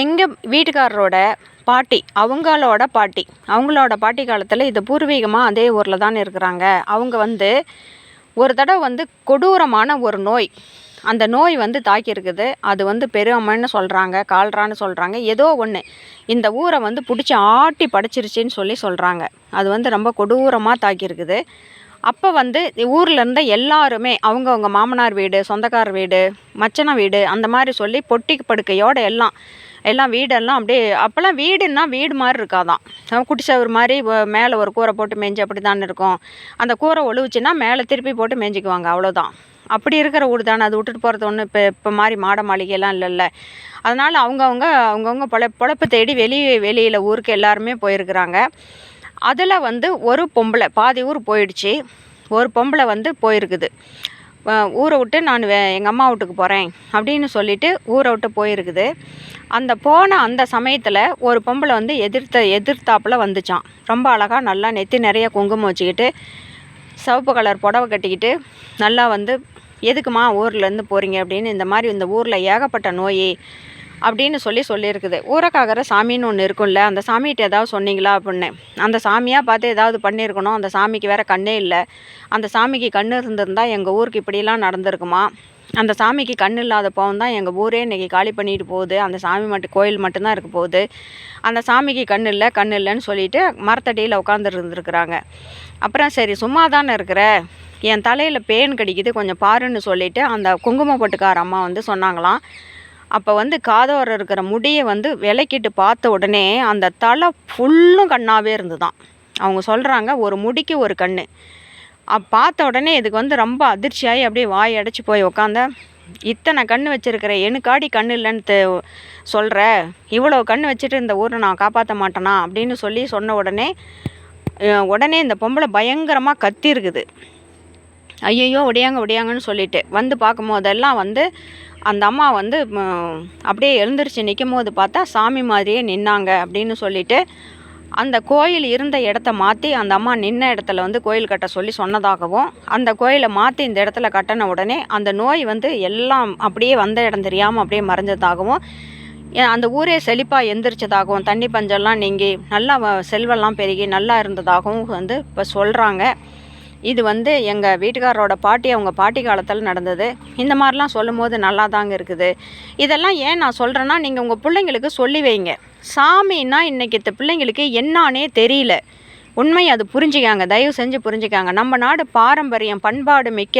எங்கள் வீட்டுக்காரரோட பாட்டி அவங்களோட பாட்டி அவங்களோட பாட்டி காலத்தில் இது பூர்வீகமாக அதே ஊரில் தான் இருக்கிறாங்க. அவங்க வந்து ஒரு தடவை வந்து கொடூரமான ஒரு நோய் அந்த நோய் வந்து தாக்கியிருக்குது. அது வந்து பெருமைன்னு சொல்கிறாங்க கால்ரான்னு சொல்கிறாங்க ஏதோ ஒன்று இந்த ஊரை வந்து பிடிச்சி ஆட்டி படைச்சிருச்சின்னு சொல்லி சொல்கிறாங்க அது வந்து ரொம்ப கொடூரமாக தாக்கியிருக்குது. அப்போ வந்து ஊரில் இருந்த எல்லாருமே அவங்கவுங்க மாமனார் வீடு சொந்தக்கார வீடு மச்சன வீடு அந்த மாதிரி சொல்லி பொட்டி படுக்கையோட எல்லாம் எல்லாம் வீடெல்லாம் அப்படியே அப்போல்லாம் வீடுன்னா வீடு மாதிரி இருக்காதான். அஹ் குட்டி சவர் மாதிரி மேலே ஒரு கூரை போட்டு மேய்ஞ்சி அப்படி தானே இருக்கும். அந்த கூரை ஒழுவுச்சுன்னா மேலே திருப்பி போட்டு மேய்ஞ்சிக்குவாங்க அவ்வளோதான் அப்படி இருக்கிற ஊர் தானே அது விட்டுட்டு போகிறது ஒன்றும் இப்போ இப்போ மாதிரி மாட மாளிகையெல்லாம் இல்லைல்ல. அதனால் அவங்கவுங்க அவங்கவுங்க பொழ பொழப்பு தேடி வெளியே வெளியில் ஊருக்கு எல்லாருமே போயிருக்கிறாங்க. அதில் வந்து ஒரு பொம்பளை பாதி ஊர் போயிடுச்சு. ஒரு பொம்பளை வந்து போயிருக்குது. ஊரை விட்டு நான் வே எங்கள் அம்மா வீட்டுக்கு போகிறேன் அப்படின்னு சொல்லிட்டு ஊரை விட்டு போயிருக்குது. அந்த போன அந்த சமயத்தில் ஒரு பொம்பளை வந்து எதிர்த்த எதிர்த்தாப்புல வந்துச்சான் ரொம்ப அழகாக நல்லா நெத்தி நிறைய குங்குமம் வச்சுக்கிட்டு சிவப்பு கலர் புடவை கட்டிக்கிட்டு நல்லா வந்து எதுக்குமா ஊர்லேருந்து போகிறீங்க அப்படின்னு இந்த மாதிரி இந்த ஊரில் ஏகப்பட்ட நோய் அப்படின்னு சொல்லி சொல்லியிருக்குது. ஊரக்காகிற சாமின்னு ஒன்று இருக்கும்ல அந்த சாமிகிட்ட ஏதாவது சொன்னீங்களா அப்படின்னு? அந்த சாமியாக பார்த்து ஏதாவது பண்ணியிருக்கணும் அந்த சாமிக்கு வேறு கண்ணே இல்லை. அந்த சாமிக்கு கண் இருந்திருந்தால் எங்கள் ஊருக்கு இப்படிலாம் நடந்திருக்குமா? அந்த சாமிக்கு கண் இல்லாத போகும் தான் எங்கள் ஊரே இன்றைக்கி காலி பண்ணிட்டு போகுது. அந்த சாமி மட்டும் கோயில் மட்டும்தான் இருக்க போகுது. அந்த சாமிக்கு கண் இல்லை கண் இல்லைன்னு சொல்லிட்டு மரத்தடியில் உட்காந்துருந்துருக்குறாங்க அப்புறம் சரி சும்மா தானே இருக்கிற? என் தலையில் பேன் கடிக்குது கொஞ்சம் பாருன்னு சொல்லிவிட்டு அந்த குங்குமப்பட்டுக்கார அம்மா வந்து சொன்னாங்களாம். அப்போ வந்து காதோரம் இருக்கிற முடியை வந்து விலக்கிட்டு பார்த்த உடனே அந்த தலை ஃபுல்லும் கண்ணாகவே இருந்துதான். அவங்க சொல்கிறாங்க ஒரு முடிக்கு ஒரு கண் பார்த்த உடனே இதுக்கு வந்து ரொம்ப அதிர்ச்சியாகி அப்படியே வாய் அடைச்சி போய் உக்காந்த இத்தனை கண் வச்சுருக்கிற எனக்காடி கண் இல்லைன்னு தெ சொல்கிற இவ்வளோ கண் வச்சுட்டு இந்த ஊரை நான் காப்பாற்ற மாட்டேனா? அப்படின்னு சொல்லி சொன்ன உடனே உடனே இந்த பொம்பளை பயங்கரமாக கத்திருக்குது. ஐயையோ ஒடியாங்க ஒடியாங்கன்னு சொல்லிட்டு வந்து பார்க்கும் போதெல்லாம் வந்து அந்த அம்மா வந்து அப்படியே எழுந்திரிச்சு நிற்கும் போது பார்த்தா சாமி மாதிரியே நின்னாங்க அப்படின்னு சொல்லிட்டு அந்த கோயில் இருந்த இடத்த மாற்றி அந்த அம்மா நின்ன இடத்துல வந்து கோயில் கட்ட சொல்லி சொன்னதாகவும் அந்த கோயிலை மாற்றி இந்த இடத்துல கட்டின உடனே அந்த நோய் வந்து எல்லாம் அப்படியே வந்த இடம் தெரியாமல் அப்படியே மறைஞ்சதாகவும் அந்த ஊரே செழிப்பாக எந்திரிச்சதாகவும் தண்ணி பஞ்சம்லாம் நீங்கி நல்லா வ- செல்வெல்லாம் பெருகி நல்லா இருந்ததாகவும் வந்து இப்போ சொல்கிறாங்க இது வந்து எங்கள் வீட்டுக்காரரோட பாட்டி அவங்க பாட்டி காலத்தில் நடந்தது. இந்த மாதிரிலாம் சொல்லும் போது நல்லா தாங்க இருக்குது. இதெல்லாம் ஏன் நான் சொல்கிறேன்னா நீங்கள் உங்கள் பிள்ளைங்களுக்கு சொல்லி வைங்க. சாமின்னா இன்றைக்கி இந்த பிள்ளைங்களுக்கு என்னானே தெரியல. உண்மை அது புரிஞ்சுக்காங்க தயவு செஞ்சு புரிஞ்சுக்காங்க. நம்ம நாடு பாரம்பரியம் பண்பாடு மிக்க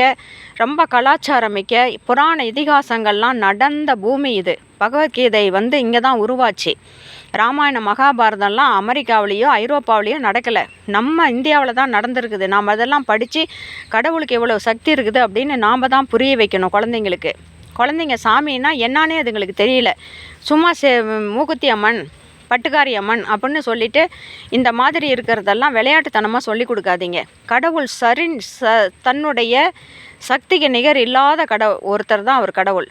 ரொம்ப கலாச்சாரம் மிக்க புராண இதிகாசங்கள்லாம் நடந்த பூமி இது. பகவத்கீதை வந்து இங்கே தான் உருவாச்சு. ராமாயணம் மகாபாரதம்லாம் அமெரிக்காவிலேயோ ஐரோப்பாவிலேயோ நடக்கலை. நம்ம இந்தியாவில் தான் நடந்திருக்குது. நாம் அதெல்லாம் படித்து கடவுளுக்கு எவ்வளோ சக்தி இருக்குது அப்படின்னு நாம் தான் புரிய வைக்கணும் குழந்தைங்களுக்கு. குழந்தைங்க சாமின்னா என்னானே அதுங்களுக்கு தெரியல. சும்மா சே மூக்குத்தி அம்மன் பட்டுக்காரி அம்மன் அப்படின்னு சொல்லிட்டு இந்த மாதிரி இருக்கிறதெல்லாம் விளையாட்டுத்தனமாக சொல்லி கொடுக்காதீங்க. கடவுள் சரி ச தன்னுடைய சக்திக்கு நிகர் இல்லாத கடவுள் ஒருத்தர் தான் அவர் கடவுள்.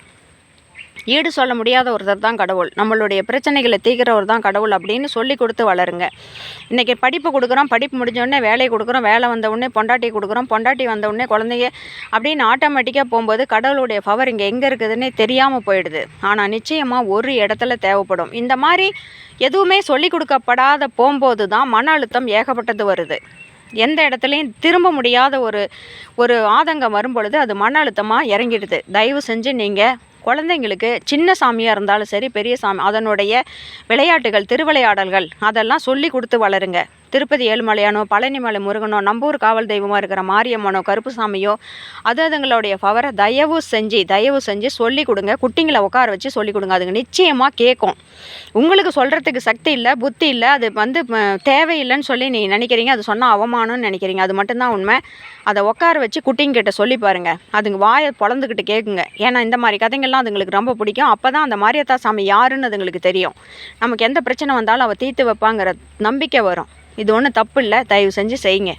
ஈடு சொல்ல முடியாத ஒருத்தர் தான் கடவுள். நம்மளுடைய பிரச்சனைகளை தீர்க்கிறவர் தான் கடவுள் அப்படின்னு சொல்லி கொடுத்து வளருங்க. இன்றைக்கி படிப்பு கொடுக்குறோம் படிப்பு முடிஞ்சோடனே வேலையை கொடுக்குறோம் வேலை வந்த உடனே பொண்டாட்டி கொடுக்குறோம் பொண்டாட்டி வந்த உடனே குழந்தைங்க அப்படின்னு ஆட்டோமேட்டிக்காக போகும்போது கடவுளுடைய பவர் இங்கே எங்கே இருக்குதுன்னே தெரியாமல் போயிடுது. ஆனால் நிச்சயமாக ஒரு இடத்துல தேவைப்படும். இந்த மாதிரி எதுவுமே சொல்லி கொடுக்கப்படாத போகும்போது தான் மன அழுத்தம் ஏகப்பட்டது வருது. எந்த இடத்துலையும் திரும்ப முடியாத ஒரு ஒரு ஆதங்கம் வரும் பொழுது அது மன அழுத்தமாக இறங்கிடுது. தயவு செஞ்சு நீங்கள் குழந்தைங்களுக்கு சின்ன சாமியாக இருந்தாலும் சரி பெரிய சாமி அதனுடைய விளையாட்டுகள் திருவிளையாடல்கள் அதெல்லாம் சொல்லி கொடுத்து வளருங்க. திருப்பதி ஏழுமலையானோ பழனிமலை முருகனோ நம்பூர் காவல் தெய்வமாக இருக்கிற மாரியம்மனோ கருப்புசாமியோ அது அதுங்களுடைய பவரை தயவு செஞ்சு தயவு செஞ்சு சொல்லி கொடுங்க. குட்டிங்களை உட்கார வச்சு சொல்லி கொடுங்க. அதுங்க நிச்சயமாக கேட்கும். உங்களுக்கு சொல்கிறதுக்கு சக்தி இல்லை புத்தி இல்லை அது வந்து தேவையில்லைன்னு சொல்லி நீங்கள் நினைக்கிறீங்க அது சொன்னால் அவமானம்னு நினைக்கிறீங்க. அது மட்டும்தான் உண்மை. அதை உட்கார வச்சு குட்டிங்கிட்ட சொல்லி பாருங்க. அதுங்க வாயை பொழந்துக்கிட்டு கேட்குங்க ஏன்னா இந்த மாதிரி கதைங்கள்லாம் அதுங்களுக்கு ரொம்ப பிடிக்கும். அப்போ தான் அந்த மாரியத்தா சாமி யாருன்னு அதுங்களுக்கு தெரியும். நமக்கு எந்த பிரச்சனை வந்தாலும் அவள் தீர்த்து வைப்பாங்கிற நம்பிக்கை வரும். இது ஒன்றும் தப்பு இல்லை. தயவு செஞ்சு செய்யுங்க.